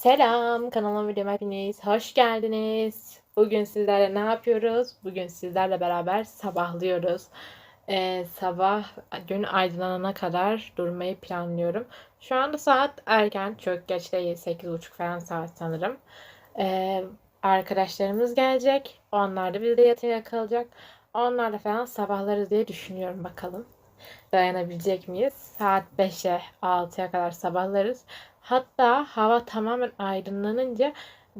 Selam, kanalıma videoma hepiniz hoş geldiniz. Bugün sizlerle ne yapıyoruz? Bugün sizlerle beraber sabahlıyoruz. Ee, sabah gün aydınlanana kadar durmayı planlıyorum. Şu anda saat erken, çok geç değil, 8.30 falan saat sanırım. Ee, arkadaşlarımız gelecek. Onlar da bizde yatıya kalacak. Onlarla falan sabahlarız diye düşünüyorum bakalım. Dayanabilecek miyiz? Saat 5'e 6'ya kadar sabahlarız. Hatta hava tamamen aydınlanınca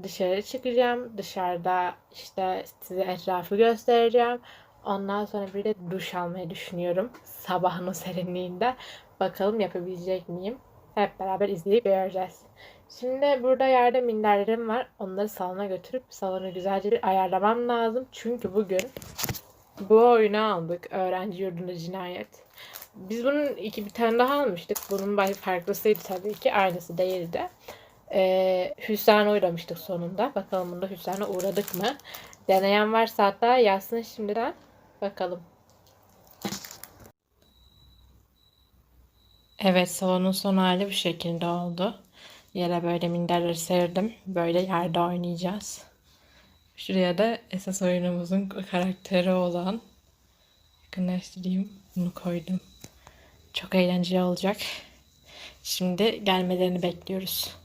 dışarı çıkacağım. Dışarıda işte size etrafı göstereceğim. Ondan sonra bir de duş almayı düşünüyorum. Sabahın o serinliğinde. Bakalım yapabilecek miyim? Hep beraber izleyip göreceğiz. Şimdi burada yerde minderlerim var. Onları salona götürüp salonu güzelce bir ayarlamam lazım. Çünkü bugün bu oyunu aldık. Öğrenci yurdunda cinayet. Biz bunun iki bir tane daha almıştık. Bunun bayağı farklısıydı tabii ki. Aynısı değildi. Ee, hüsrana uğramıştık sonunda. Bakalım bunda hüsrana uğradık mı? Deneyen varsa hatta yazsın şimdiden. Bakalım. Evet salonun son hali bu şekilde oldu. Yere böyle minderleri serdim. Böyle yerde oynayacağız. Şuraya da esas oyunumuzun karakteri olan yakınlaştırayım. Bunu koydum. Çok eğlenceli olacak. Şimdi gelmelerini bekliyoruz.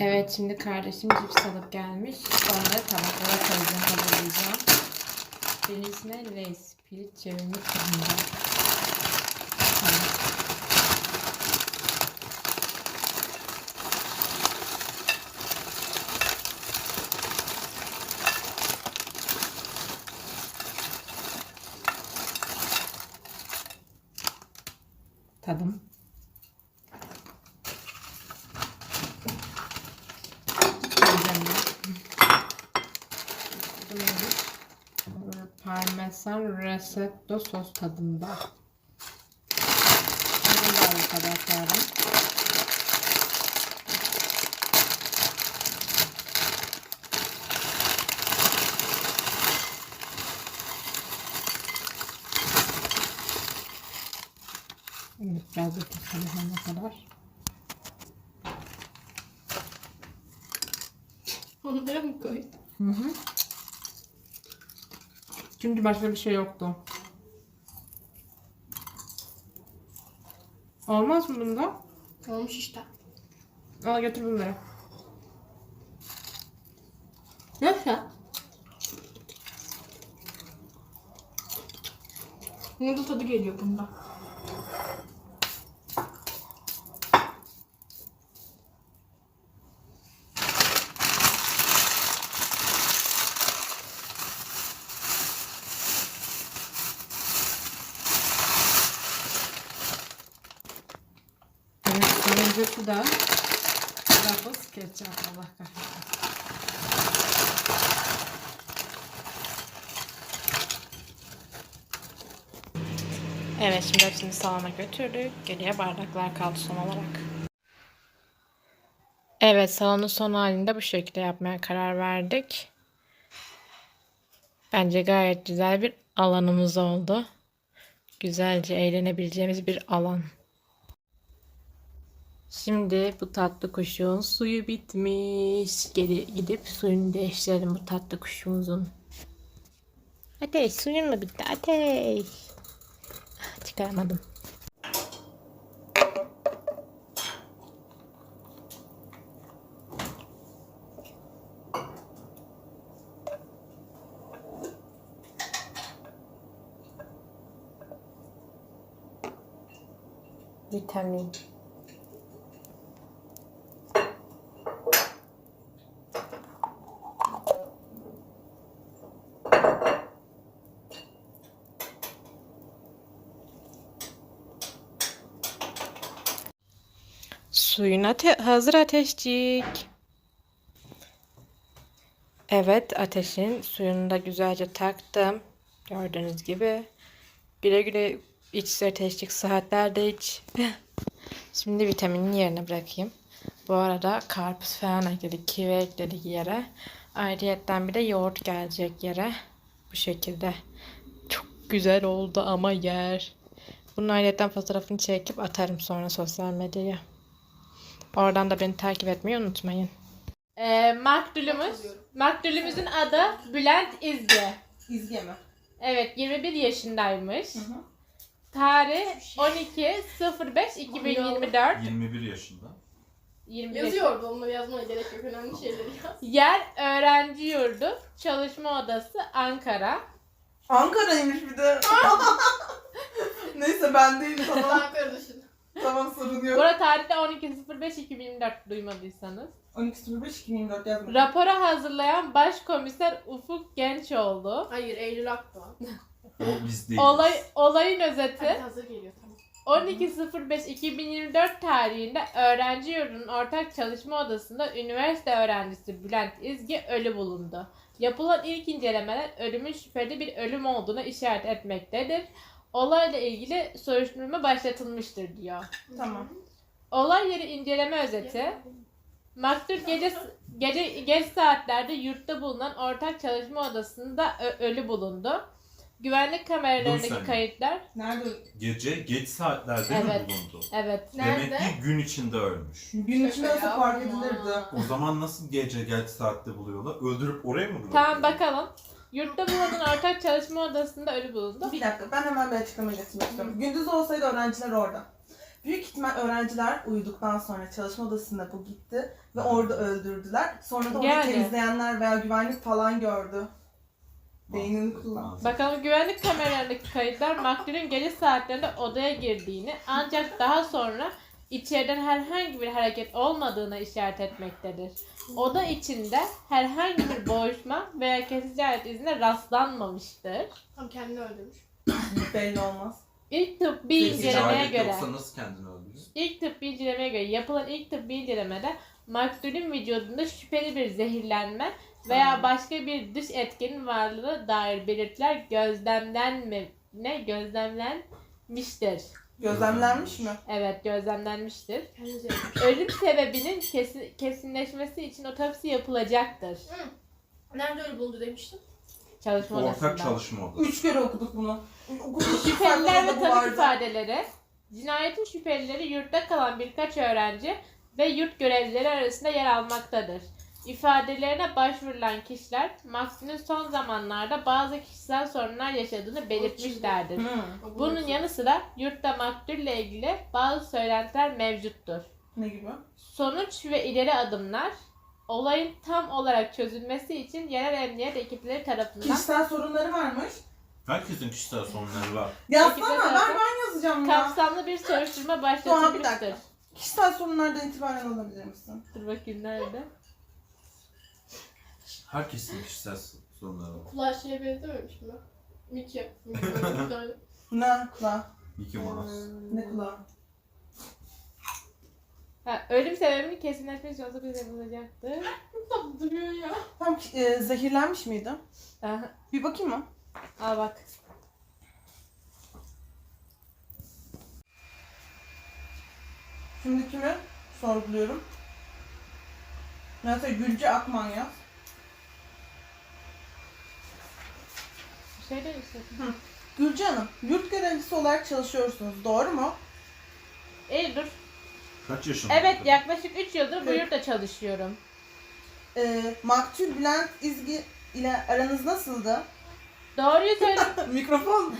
Evet şimdi kardeşim cips alıp gelmiş. Onları tabaklara koyacağım, hazırlayacağım. Birincisine Lay's pirinç. Tamam. Tadım. Parmesan risotto sos tadında. Bunu da arkadaşlarım. Evet, biraz da keselim ne kadar. Onlara mı koydun? Hı hı. Çünkü başka bir şey yoktu. Olmaz mı bunda? Olmuş işte. Al götür bunları. Nasıl? Noodle tadı geliyor bunda. Evet, sonuncusu da Ruffles ketçap. Allah kahretsin. Evet şimdi hepsini salona götürdük. Geriye bardaklar kaldı son olarak. Evet salonun son halinde bu şekilde yapmaya karar verdik. Bence gayet güzel bir alanımız oldu. Güzelce eğlenebileceğimiz bir alan. Şimdi bu tatlı kuşun suyu bitmiş. Geri gidip suyunu değiştirelim bu tatlı kuşumuzun. Ateş suyun mu bitti? Ateş. Ah, Çıkaramadım. Vitamin. Suyun ate hazır ateşcik. Evet ateşin suyunu da güzelce taktım. Gördüğünüz gibi. Güle güle iç ateşcik saatlerde iç. Şimdi vitaminin yerine bırakayım. Bu arada karpuz falan ekledik. Kivi ekledik yere. Ayrıyetten bir de yoğurt gelecek yere. Bu şekilde. Çok güzel oldu ama yer. Bunun ayrıyetten fotoğrafını çekip atarım sonra sosyal medyaya. Oradan da beni takip etmeyi unutmayın. Ee, maktulümüz, maktulümüzün adı Bülent İzgi. İzge mi? Evet 21 yaşındaymış. Hı hı. Tarih 12.05.2024. 21 yaşında. 21 yaş- Yazıyordu onları yazmaya gerek yok. Önemli şeyleri yaz. Yer öğrenci yurdu, çalışma odası Ankara. Ankara'ymış bir de. Neyse ben değil tamam. Ankara dışında. Tamam sorun yok. Burada tarihte 12.05.2024 duymadıysanız. 12.05.2024 yazmış. Raporu hazırlayan başkomiser Ufuk Gençoğlu. Hayır Eylül Akdoğan. O biz değiliz. Olay, olayın özeti Hadi hazır geliyor tamam. 12.05.2024 tarihinde öğrenci yurdunun ortak çalışma odasında üniversite öğrencisi Bülent İzgi ölü bulundu. Yapılan ilk incelemeler ölümün şüpheli bir ölüm olduğuna işaret etmektedir. Olayla ilgili soruşturma başlatılmıştır diyor. Tamam. Olay yeri inceleme özeti. Maktul gece gece geç saatlerde yurtta bulunan ortak çalışma odasında ölü bulundu. Güvenlik Dur kameralarındaki sen. kayıtlar. Nerede? Gece geç saatlerde mi Evet. bulundu? Evet. Demek Nerede? ki gün içinde ölmüş. Gün içinde Şaka olsa fark edilirdi. O zaman nasıl gece geç saatte buluyorlar? Öldürüp oraya mı bırakıyorlar? Tamam bakalım. Yurtta bulunan ortak çalışma odasında ölü bulundu. Bir dakika ben hemen bir açıklama getirmek istiyorum. Gündüz olsaydı öğrenciler orada. Büyük ihtimal öğrenciler uyuduktan sonra çalışma odasında bu gitti ve orada öldürdüler. Sonra da orada Yani. temizleyenler veya güvenlik falan gördü. Beynini kullan. Bakalım güvenlik kameralarındaki kayıtlar maktulün gece saatlerinde odaya girdiğini ancak daha sonra içeriden herhangi bir hareket olmadığına işaret etmektedir. Oda içinde herhangi bir boğuşma veya kesici alet izine rastlanmamıştır. Tam kendini öldürmüş. Belli olmaz. İlk tıbbi incelemeye göre Yoksa nasıl kendini öldürür? İlk tıbbi incelemeye göre yapılan ilk tıbbi incelemede maktulün vücudunda şüpheli bir zehirlenme veya Tamam. başka bir dış etkenin varlığı dair belirtiler gözlemlenme ne gözlemlenmiştir. Gözlemlenmiş mi? Evet gözlemlenmiştir. Ölüm sebebinin kesin, kesinleşmesi için otopsi yapılacaktır. Nerede öyle bulundu demiştim. Çalışma odasında. Ortak çalışma odası. Üç kere okuduk bunu. Okuduk. Şüpheliler ve bu tanık vardı. ifadeleri. Cinayetin şüphelileri yurtta kalan birkaç öğrenci ve yurt görevlileri arasında yer almaktadır. İfadelerine başvurulan kişiler Maksim'in son zamanlarda bazı kişisel sorunlar yaşadığını belirtmişlerdir. Hı. Bunun yanı sıra yurtta maktulle ilgili bazı söylentiler mevcuttur. Ne gibi? Sonuç ve ileri adımlar olayın tam olarak çözülmesi için yerel emniyet ekipleri tarafından Kişisel sorunları varmış. Herkesin kişisel sorunları var. Yazsana Ekipler tarafından ben yazacağım ya. kapsamlı bir soruşturma Doğan bir başlatılmıştır. dakika. Kişisel sorunlardan itibaren alabilir misin? Dur bakayım nerede? Herkesin kişisel sorunları var. Kulağı şeye benzememiş mi? Mickey. Mickey. Ne kulağı? Mickey Mouse. Ne kulağı? Ha, ölüm sebebinin kesinleşmesi yolunda bir yapılacaktır. Tatlı duruyor ya. Tam e, zehirlenmiş miydi? Aha, Bir bakayım mı? al bak. Şimdi kimi sorguluyorum? Mesela Gülce Akman yaz. Bir şey işte. Gülce Hanım, yurt görevlisi olarak çalışıyorsunuz, doğru mu? İyi dur. Kaç yaşında? Evet yaklaşık 3 yıldır bu Evet. yurtta çalışıyorum. Ee, Maktul Bülent İzgi ile aranız nasıldı? Doğruyu söyle Mikrofon.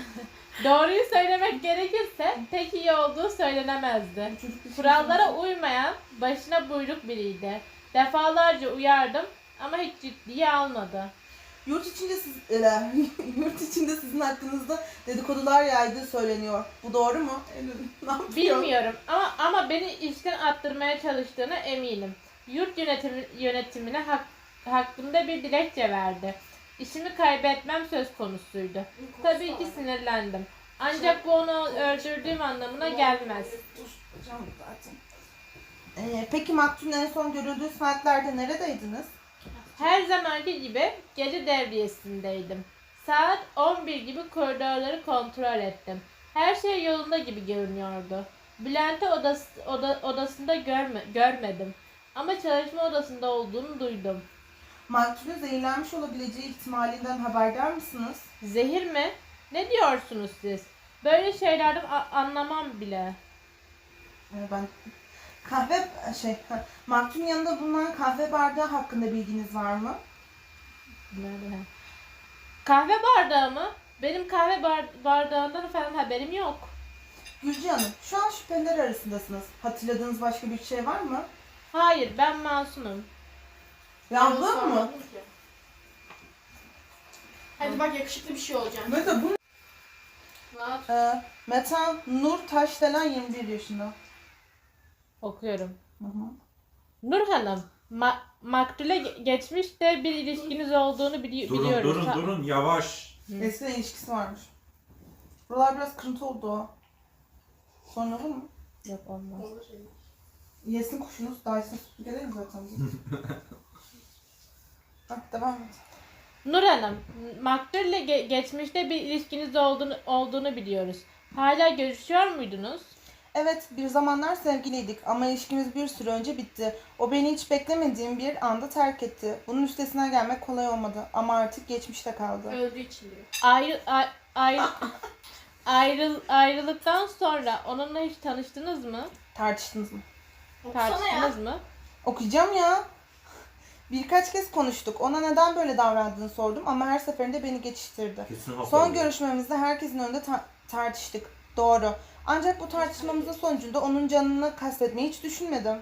Doğruyu söylemek gerekirse pek iyi olduğu söylenemezdi. Kurallara uymayan, başına buyruk biriydi. Defalarca uyardım ama hiç ciddiye almadı. Yurt içinde siz, e, yurt içinde sizin hakkınızda dedikodular yaydığı söyleniyor. Bu doğru mu? Ne yapıyor? Bilmiyorum ama ama beni işten attırmaya çalıştığına eminim. Yurt yönetimi, yönetimine hak, hakkımda bir dilekçe verdi. İşimi kaybetmem söz konusuydu. Tabii ki sinirlendim. Ancak bu onu öldürdüğüm anlamına gelmez. Ee, peki Maktul'ün en son görüldüğü saatlerde neredeydiniz? Her zamanki gibi gece devriyesindeydim. Saat 11 gibi koridorları kontrol ettim. Her şey yolunda gibi görünüyordu. Bülent'i odası, oda, odasında görme, görmedim. Ama çalışma odasında olduğunu duydum. Maktul'ün zehirlenmiş olabileceği ihtimalinden haberdar mısınız? Zehir mi? Ne diyorsunuz siz? Böyle şeylerden a- anlamam bile. Ee, ben Kahve şey, ha, Maktul'ün yanında bulunan kahve bardağı hakkında bilginiz var mı? Nerede? Kahve bardağı mı? Benim kahve bar- bardağından falan haberim yok. Gülce Hanım, şu an şüpheliler arasındasınız. Hatırladığınız başka bir şey var mı? Hayır ben masumum. Yazdın mı? Hadi bak yakışıklı bir şey olacak. Mete bu. Ee, Metan Nur Taşdelen 21 yaşında. Okuyorum. Hı hı. Nur Hanım, ma- maktule ge- geçmişte bir ilişkiniz olduğunu bili- Durun biliyoruz. durun Ha- durun yavaş. Hı. Eskiden ilişkisi varmış. Buralar biraz kırıntı oldu o. Sonra olur mu? Yok olmaz. Olur. Yesin kuşunuz, daha iyisini süpürgeleyin zaten. Hah, devam et. Nur Hanım, maktulle ge- geçmişte bir ilişkiniz olduğunu olduğunu biliyoruz. Hala görüşüyor muydunuz? Evet, bir zamanlar sevgiliydik ama ilişkimiz bir süre önce bitti. O beni hiç beklemediğim bir anda terk etti. Bunun üstesinden gelmek kolay olmadı ama artık geçmişte kaldı. Öldüğü için diyor. Ayrı, a- ayrı, ayrıl, ayrılıktan sonra onunla hiç tanıştınız mı? Tartıştınız mı? Okusana ya. Tartıştınız mı? Okuyacağım ya. Birkaç kez konuştuk. Ona neden böyle davrandığını sordum ama her seferinde beni geçiştirdi. Kesin. Son görüşmemizde herkesin önünde ta- tartıştık. Doğru. Ancak bu tartışmamızın sonucunda onun canını kastetmeyi hiç düşünmedim.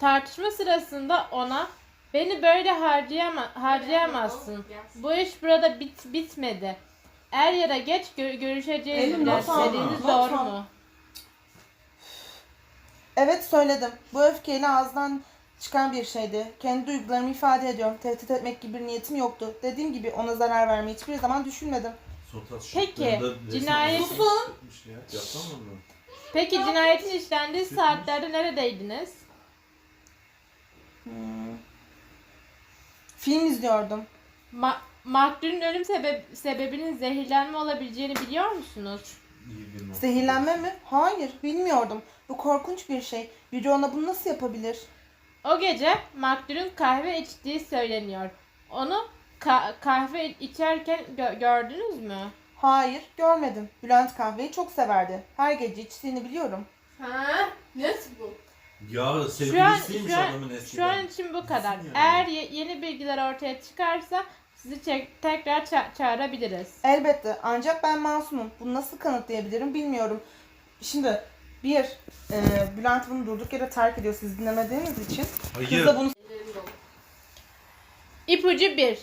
Tartışma sırasında ona beni böyle harcayama, harcayamazsın. Bu iş burada bit, bitmedi. Er ya da geç gö- görüşeceğiz Elim not Dediğiniz not doğru al. mu? Evet söyledim. Bu öfkeyle ağızdan çıkan bir şeydi. Kendi duygularımı ifade ediyorum. Tehdit etmek gibi bir niyetim yoktu. Dediğim gibi ona zarar vermeyi hiçbir zaman düşünmedim. Peki, cinayet- Susun! Peki cinayetin işlendiği saatlerde neredeydiniz? Hmm. Film izliyordum. Ma- maktulün ölüm sebep- sebebinin zehirlenme olabileceğini biliyor musunuz? Zehirlenme mi? Hayır, bilmiyordum. Bu korkunç bir şey. Biri ona bunu nasıl yapabilir? O gece maktulün kahve içtiği söyleniyor. Onu ka- kahve içerken gö- gördünüz mü? Hayır, görmedim. Bülent kahveyi çok severdi. Her gece içtiğini biliyorum. Ha? Nasıl bu? Ya Şu an, sevgilisiymiş şu, an, adamın şu eskiden. an için bu kadar. yani. Eğer ye- yeni bilgiler ortaya çıkarsa sizi çek- tekrar ça- çağırabiliriz. Elbette. Ancak ben masumum. Bunu nasıl kanıtlayabilirim bilmiyorum. Şimdi bir, e, Bülent bunu durduk yere terk ediyor siz dinlemediğiniz için. Kız Hayır. da bunu. İpucu 1.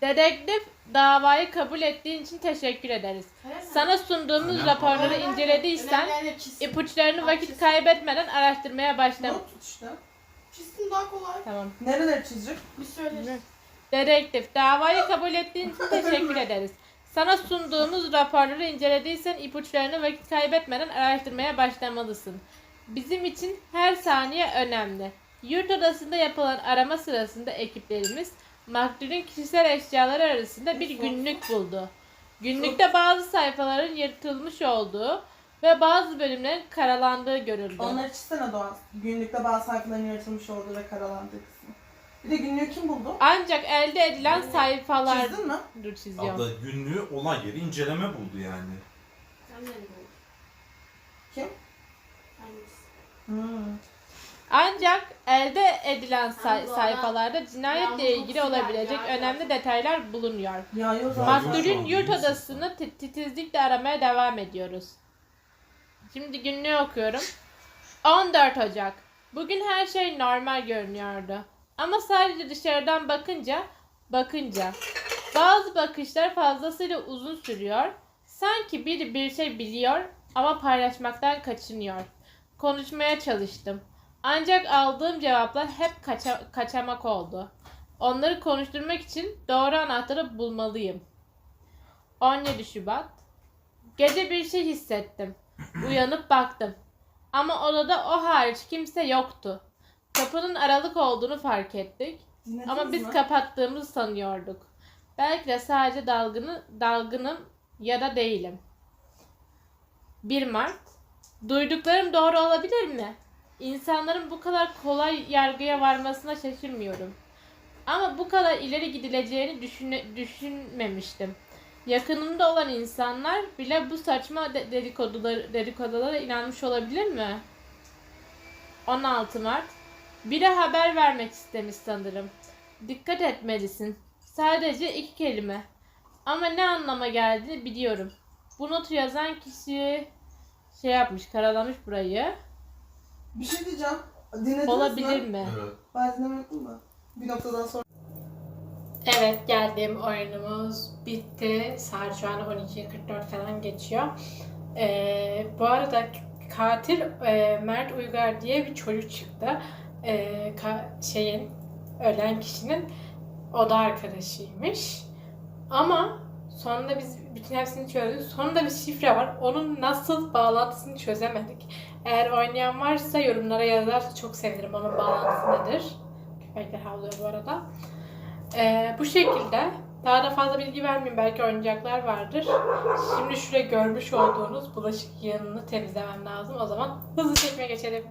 Dedektif davayı kabul ettiğin için teşekkür ederiz. Sana sunduğumuz raporları incelediysen ipuçlarını vakit kaybetmeden araştırmaya başla. not tut işte. Çizsin daha kolay. Tamam. Nereleri çizecek? Bir söyle. Dedektif, davayı kabul ettiğin için teşekkür ederiz. Sana sunduğumuz raporları incelediysen ipuçlarını vakit kaybetmeden araştırmaya başlamalısın. Bizim için her saniye önemli. Yurt odasında yapılan arama sırasında ekiplerimiz maktulün kişisel eşyaları arasında bir günlük buldu. Günlükte bazı sayfaların yırtılmış olduğu ve bazı bölümlerin karalandığı görüldü. Onları çizsene Doğan. Günlükte bazı sayfaların yaratılmış olduğu ve karalandığı kısmı. Bir de günlüğü kim buldu? Ancak elde edilen sayfalar... Çizdin mi? Dur çiziyorum. Abla günlüğü olay yeri inceleme buldu yani. Sen nerede buldun? Kim? Hangisi? Hmm. Ancak elde edilen say- sayfalarda cinayetle ilgili olabilecek önemli detaylar bulunuyor. Maktulün yurt odasını ti- titizlikle aramaya devam ediyoruz. Şimdi günlüğü okuyorum. 14 Ocak. Bugün her şey normal görünüyordu. Ama sadece dışarıdan bakınca, bakınca bazı bakışlar fazlasıyla uzun sürüyor. Sanki biri bir şey biliyor ama paylaşmaktan kaçınıyor. Konuşmaya çalıştım. Ancak aldığım cevaplar hep kaça- kaçamak oldu. Onları konuşturmak için doğru anahtarı bulmalıyım. 17 Şubat. Gece bir şey hissettim. Uyanıp baktım. Ama odada o hariç kimse yoktu. Kapının aralık olduğunu fark ettik. Dinlediniz Ama biz mi? kapattığımızı sanıyorduk. Belki de sadece dalgını, dalgınım ya da değilim. 1 Mart. Duyduklarım doğru olabilir mi? İnsanların bu kadar kolay yargıya varmasına şaşırmıyorum. Ama bu kadar ileri gidileceğini düşüne- düşünmemiştim. Yakınımda olan insanlar bile bu saçma de- dedikodular, dedikodulara inanmış olabilir mi? 16 Mart. Biri haber vermek istemiş sanırım. Dikkat etmelisin. Sadece iki kelime. Ama ne anlama geldiğini biliyorum. Bu notu yazan kişi şey yapmış, karalamış burayı. Bir şey diyeceğim. Dinlediniz Olabilir mi? mi? Evet. Ben dinlemedim mi? Bir noktadan sonra. Evet geldim oyunumuz bitti. Saat şu an 12.44 falan geçiyor. Ee, bu arada katil e, Mert Uygar diye bir çocuk çıktı. Ka- şeyin ölen kişinin oda arkadaşıymış. Ama sonunda biz bütün hepsini çözdük. Sonunda bir şifre var. Onun nasıl bağlantısını çözemedik. Eğer oynayan varsa yorumlara yazarsa çok sevinirim. Onun bağlantısı nedir? Köpekler havlıyor bu arada. Ee, bu şekilde. Daha da fazla bilgi vermeyeyim. Belki oyuncaklar vardır. Şimdi şuraya görmüş olduğunuz bulaşık yığınını temizlemem lazım. O zaman hızlı çekime geçelim.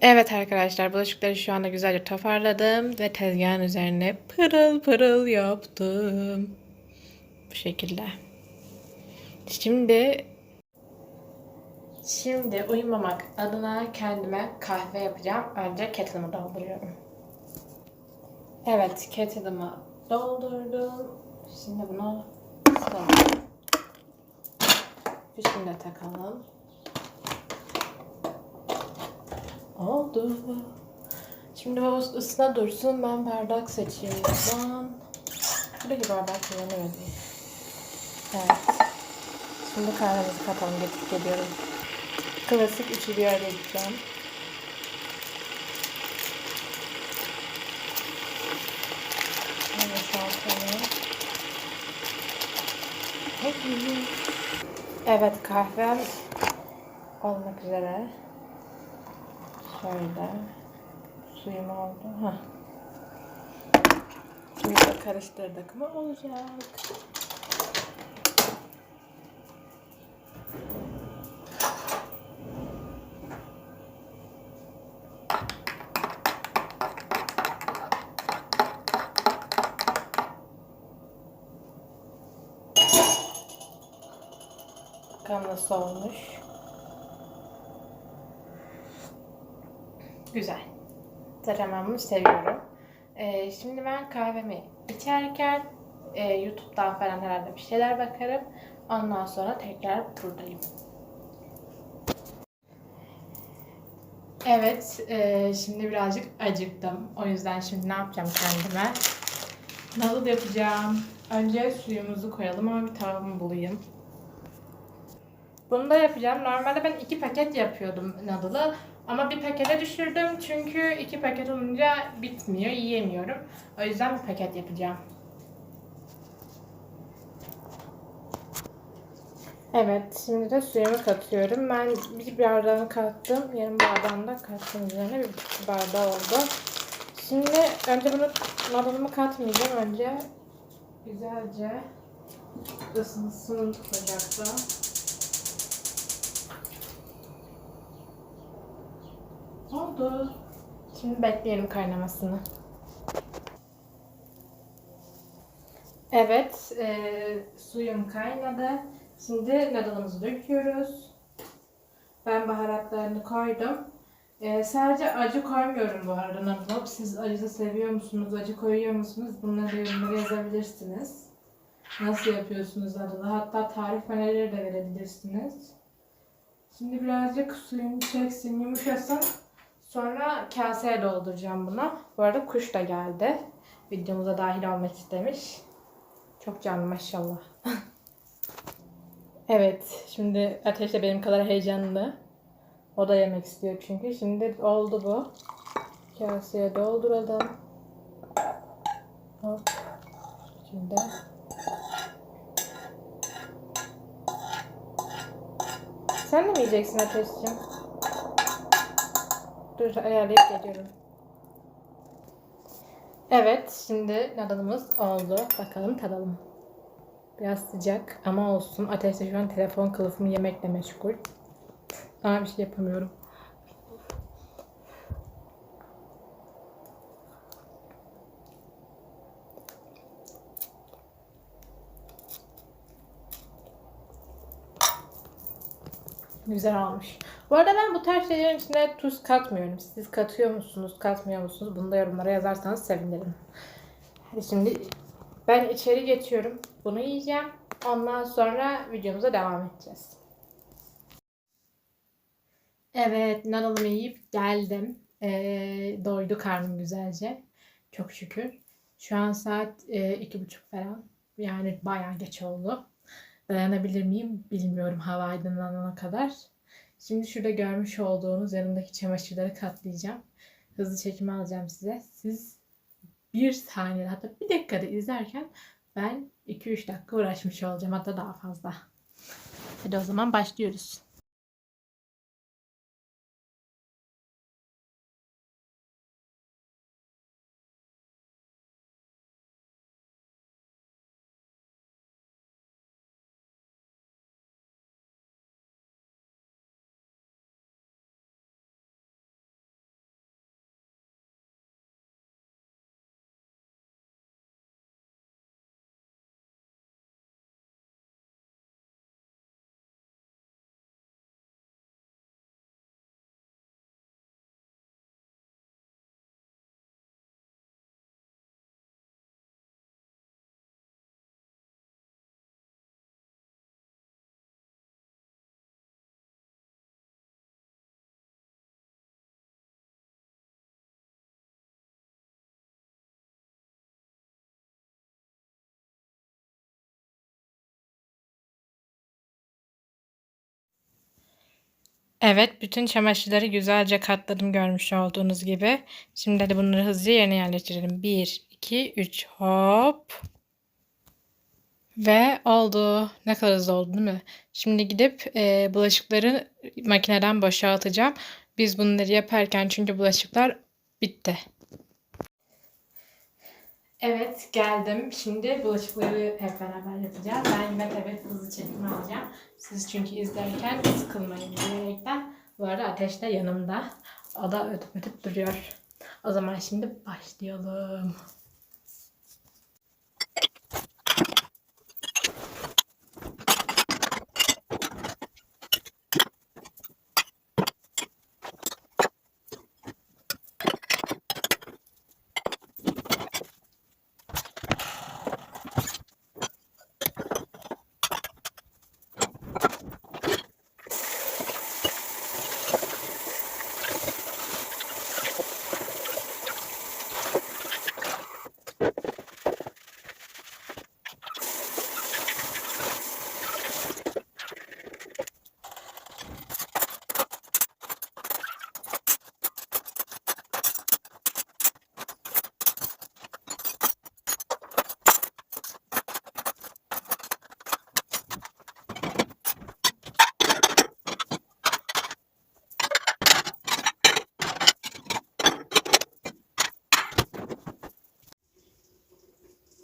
Evet arkadaşlar bulaşıkları şu anda güzelce toparladım ve tezgahın üzerine pırıl pırıl yaptım. Bu şekilde. Şimdi şimdi uyumamak adına kendime kahve yapacağım. Önce kettle'ımı dolduruyorum. Evet kettle'ımı doldurdum. Şimdi bunu ısıtalım. Fişini takalım. Oldu. Şimdi o ısına dursun. Ben bardak seçeyim zaman. Buradaki bardak kullanıyorum. Evet. Şimdi kahvemizi katalım. Getirip geliyorum. Klasik üçü bir araya gideceğim. Evet kahvem olmak üzere. Şöyle. Suyum oldu. Heh. Şimdi de karıştırdık mı olacak. Bakalım nasıl olmuş. Güzel. Bunu seviyorum. Ee, şimdi ben kahvemi içerken e, YouTube'dan falan herhalde bir şeyler bakarım. Ondan sonra tekrar buradayım. Evet, e, şimdi birazcık acıktım. O yüzden şimdi ne yapacağım kendime? Noodle yapacağım. Önce suyumuzu koyalım ama bir tavamı bulayım. Bunu da yapacağım. Normalde ben iki paket yapıyordum noodle'ı. Ama bir pakete düşürdüm çünkü iki paket olunca bitmiyor, yiyemiyorum. O yüzden bir paket yapacağım. Evet, şimdi de suyumu katıyorum. Ben bir bardağını kattım, yarım bardağını da kattım üzerine. Bir buçuk bardağı oldu. Şimdi önce bunu noodle'ımı katmayacağım. Önce güzelce ısınsın ocakta. Oldu. Şimdi bekleyelim kaynamasını. Evet, e, suyum kaynadı. Şimdi noodle'ımızı döküyoruz. Ben baharatlarını koydum. E, sadece acı koymuyorum bu arada noodle'a. Siz acı seviyor musunuz, acı koyuyor musunuz? Bunları yorumlara yazabilirsiniz. Nasıl yapıyorsunuz noodle'ı? Hatta tarif önerileri de verebilirsiniz. Şimdi birazcık suyunu çeksin, yumuşasın. Sonra kaseye dolduracağım bunu. Bu arada kuş da geldi. Videomuza dahil olmak istemiş. Çok canlı maşallah. evet, şimdi Ateş de benim kadar heyecanlı. O da yemek istiyor çünkü. Şimdi oldu bu. Kaseye dolduralım. Hop. Şimdi. Sen de mi yiyeceksin Ateş'cim? Dur ayarlayıp geliyorum. Evet şimdi nadalımız oldu. Bakalım tadalım. Biraz sıcak ama olsun. Ateş de şu an telefon kılıfımı yemekle meşgul. Ama bir şey yapamıyorum. Güzel olmuş. Bu arada ben bu tarz şeylerin içine tuz katmıyorum. Siz katıyor musunuz, katmıyor musunuz? Bunu da yorumlara yazarsanız sevinirim. Şimdi ben içeri geçiyorum. Bunu yiyeceğim. Ondan sonra videomuza devam edeceğiz. Evet, nadalımı yiyip geldim. Ee, doydu karnım güzelce. Çok şükür. Şu an saat e, iki buçuk falan. Yani bayağı geç oldu. Dayanabilir miyim bilmiyorum hava aydınlanana kadar. Şimdi şurada görmüş olduğunuz yanımdaki çamaşırları katlayacağım. Hızlı çekimi alacağım size. Siz bir saniye hatta bir dakikada izlerken ben 2-3 dakika uğraşmış olacağım hatta daha fazla. Hadi o zaman başlıyoruz. Evet, bütün çamaşırları güzelce katladım görmüş olduğunuz gibi. Şimdi de bunları hızlıca yerine yerleştirelim. 1, 2, 3 hop. Ve oldu. Ne kadar hızlı oldu değil mi? Şimdi gidip e, bulaşıkları makineden boşaltacağım. Biz bunları yaparken çünkü bulaşıklar bitti. Evet geldim. Şimdi bulaşıkları hep beraber yapacağız. Ben yine evet hızlı çekimi alacağım. Siz çünkü izlerken sıkılmayın diyerekten. Bu arada Ateş de yanımda. O da ötüp ötüp duruyor. O zaman şimdi başlayalım.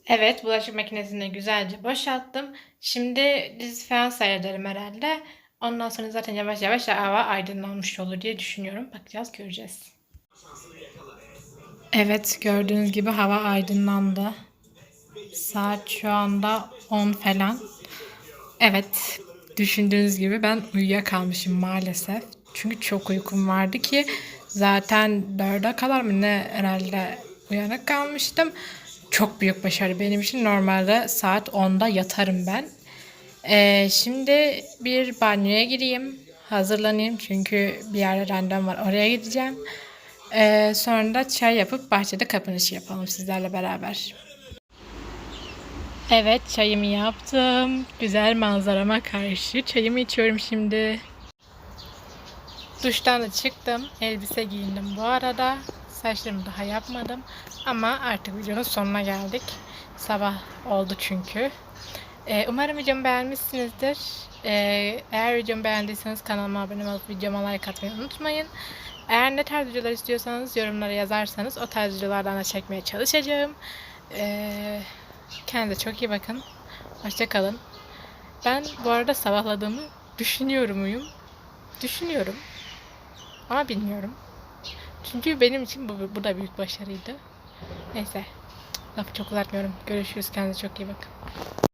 Evet, bulaşık makinesini güzelce boşalttım. Şimdi dizi falan seyrederim herhalde. Ondan sonra zaten yavaş yavaş hava aydınlanmış olur diye düşünüyorum. Bakacağız, göreceğiz. Evet, gördüğünüz gibi hava aydınlandı. Saat şu anda 10 falan. Evet, düşündüğünüz gibi ben uyuyakalmışım maalesef. Çünkü çok uykum vardı ki zaten 4'e kadar mı ne herhalde uyanık kalmıştım. Çok büyük başarı benim için. Normalde saat 10'da yatarım ben. Ee, şimdi bir banyoya gireyim. hazırlanayım çünkü bir yerde random var oraya gideceğim. Ee, sonra da çay yapıp bahçede kapanışı yapalım sizlerle beraber. Evet çayımı yaptım. Güzel manzarama karşı çayımı içiyorum şimdi. Duştan da çıktım. Elbise giyindim bu arada. Saçlarımı daha yapmadım. Ama artık videonun sonuna geldik. Sabah oldu çünkü. Ee, umarım videomu beğenmişsinizdir. Ee, eğer videomu beğendiyseniz kanalıma abone olup videoma like atmayı unutmayın. Eğer ne tarz videolar istiyorsanız yorumlara yazarsanız o tarz videolardan da çekmeye çalışacağım. Ee, kendinize çok iyi bakın. Hoşçakalın. Ben bu arada sabahladığımı düşünüyor muyum? Düşünüyorum. Ama bilmiyorum. Çünkü benim için bu, bu da büyük başarıydı. Neyse. Lafı çok uzatmıyorum. Görüşürüz. Kendinize çok iyi bakın.